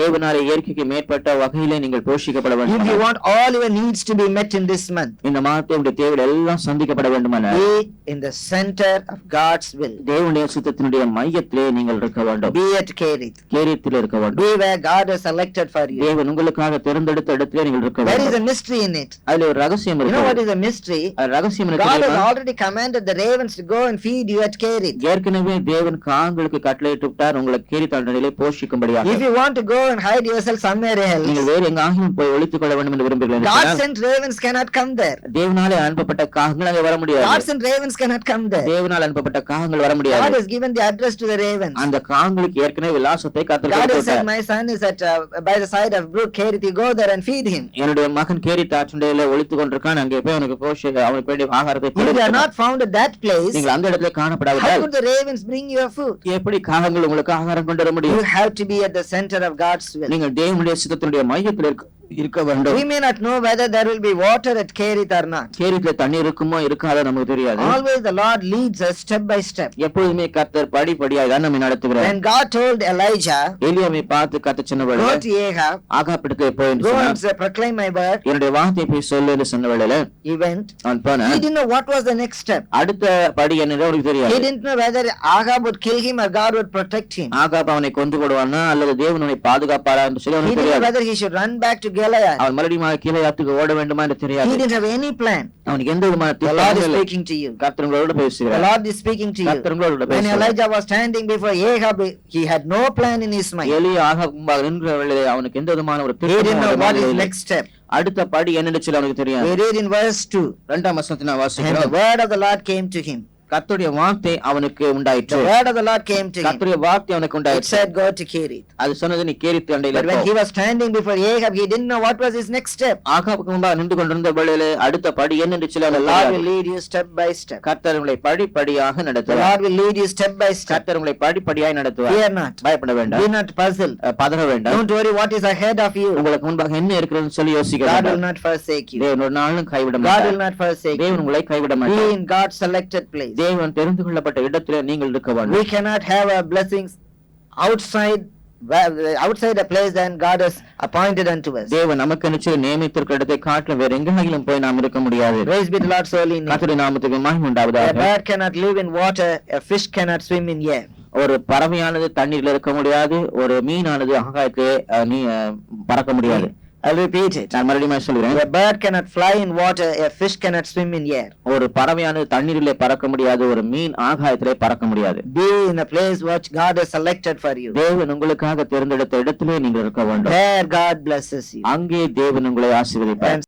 தேவனாலே இயற்கைக்கு மேற்பட்ட வகையிலே நீங்கள் போஷிக்கப்பட If வேண்டும் you want all your needs to be met in this month, இந்த மாதத்தை உடைய தேவைகள் எல்லாம் சந்திக்கப்பட வேண்டுமான be in the center of God's will. தேவனுடைய சுத்தத்தினுடைய மையத்திலே நீங்கள் இருக்க வேண்டும் Be at Kerith. கேரியத்தில் இருக்க வேண்டும் Be where God has selected for you. தேவன் உங்களுக்காக தேர்ந்தெடுத்த இடத்திலே நீங்கள் இருக்க There is வேண்டும் a mystery in it. அதுல ஒரு ரகசியம் You know what இருக்கு is a mystery? ரகசியம் எனக்கு God has already commanded the ravens to go and feed you at Kerith. ஏற்கனவே தேவன் காங்களுக்கு கட்டளையிட்டு விட்டார் உங்களை கேரி தண்டனையிலே போஷிக்கும்படியாக If you want to go and hide yourself somewhere நீங்கள் else, வேறு எங்காகியும் போய் ஒழித்துக் கொள்ள வேண்டும் என்று விரும்புகிறீர்கள் God என்றால், sent ravens cannot come there. தேவனாலே அனுப்பப்பட்ட காகங்கள் அங்கே வர God முடியாது sent ravens cannot come there. தேவனால் அனுப்பப்பட்ட காகங்கள் வர God முடியாது has given the address to the ravens. அந்த காகங்களுக்கு ஏற்கனவே விலாசத்தை God has said, காத்திருக்க my son is at uh, by the side of brook Kerith. You go there and feed him. என்னுடைய மகன் கேரி தாற்றுண்டையில ஒழித்துக் கொண்டிருக்கான் அங்கே போய் அவனுக்கு போஷ அவனுக்கு வேண்டிய ஆகாரத்தை you are கொடுக்கணும். not found at that place, நீங்கள் அந்த இடத்துல how காணப்படாவிட்டால் could the ravens bring you a food? எப்படி காகங்கள் உங்களுக்கு ஆகாரம் கொண்டு வர You முடியும் have to be at the center of God's will. நீங்கள் தேவனுடைய சித்தத்தினுடைய மையத்தில் இருக்கு இருக்க வேண்டும் We may not know whether there will be water at Kerith or not. கேரித்துல தண்ணி இருக்குமோ இருக்காதோ நமக்கு தெரியாது Always the Lord leads us step by step. எப்பொழுதுமே கர்த்தர் படிப்படியாய் தான் நம்மை நடத்துகிறார் When God told Elijah, எலியாவை பார்த்து கத்த சொன்ன go to Ahab, ஆகாப்பிடத்தை போய் என்று go சொன்னார் and say, proclaim my word, என்னுடைய வார்த்தையை போய் சொல்லு என்று சொன்ன வேளையில he went. அவன் He போனான் didn't know what was the next step. அடுத்த படி என்னன்னு அவனுக்கு He தெரியாது didn't know whether Ahab would kill him or God would protect him. Ahab அவனை கொண்டு போடுவானா அல்லது தேவன் அவனை பாதுகாப்பாரா என்று சொல்லி He அவனுக்கு தெரியாது whether he should run back to Gilead. அவன் மறுபடியும் கீழே யாத்துக்கு ஓட வேண்டுமா என்று He தெரியாது didn't have any plan. அவனுக்கு எந்த விதமான The Lord is திட்டமும் இல்லை. speaking to you. கர்த்தர் உங்களோட The பேசுகிறார் Lord is speaking to you. கர்த்தர் உங்களோட When பேசுகிறார் Elijah was standing before Ahab, he had no plan in his mind. எலி ஆகாப் முன்பாக நின்ற வேளையிலே அவனுக்கு எந்த விதமான ஒரு He didn't திட்டமும் know what இல்லை. next step. அடுத்த படி என்னன்னு சொல்லி அவனுக்கு தெரியாது We read in verse 2. இரண்டாம் வசனத்தை நான் And the வாசிக்கிறோம் word of the Lord came to him. கர்த்தருடைய வார்த்தை அவனுக்கு உண்டாயிற்று The word of the Lord came to him. கர்த்தருடைய வார்த்தை அவனுக்கு It உண்டாயிற்று said, Go to Kerith. அது சொன்னது நீ கேரித்து அண்டையில But when he was standing before Ahab, he didn't know what was his next step. ஆகாபுக்கு முன்பாக நின்று கொண்டிருந்த வேளையிலே அடுத்த படி என்னன்னு சொல்லி The அவனுக்கு Lord will lead you step by step. கர்த்தர் உங்களை படிப்படியாக The நடத்துவார் Lord will lead you step by step. கர்த்தர் உங்களை படிப்படியாய் நடத்துவார் Fear not. பயப்பட வேண்டாம் Be not puzzled. பதற வேண்டாம் Don't worry what is ahead of you. உங்களுக்கு முன்பாக என்ன இருக்கிறதுன்னு சொல்லி யோசிக்க God will வேண்டாம் not forsake you. தேவன் ஒரு நாளும் கைவிட God will மாட்டார் not forsake தேவன் you. உங்களை கைவிட Be மாட்டார் in God's selected place. தேவன் தெரிந்து கொள்ளப்பட்ட இடத்திலே நீங்கள் இருக்க வேண்டும் We cannot have our blessings outside outside a place that God has appointed unto us. தேவன் நமக்கு நிச்சயம் நியமித்திருக்கிற இடத்தை காட்டிலும் வேற எங்கேயும் போய் நாம் இருக்க முடியாது Praise be the Lord's holy name. கர்த்தருடைய நாமத்துக்கு மகிமை A உண்டாவதாக bird cannot live in water, a fish cannot swim in air. ஒரு பறவையானது தண்ணீர்ல இருக்க முடியாது ஒரு மீனானது ஆகாயத்திலே பறக்க முடியாது I'll repeat it. நான் மறுபடியும் சொல்கிறேன் A bird cannot fly in water, a fish cannot swim in air. ஒரு பறவையானது தண்ணீரிலே பறக்க முடியாது ஒரு மீன் ஆகாயத்திலே பறக்க முடியாது Be in a place which God has selected for you. தேவன் உங்களுக்காக தேர்ந்தெடுத்த இடத்திலே நீங்கள் இருக்க வேண்டும் There God blesses you. அங்கே தேவன் உங்களை ஆசீர்வதிப்பார்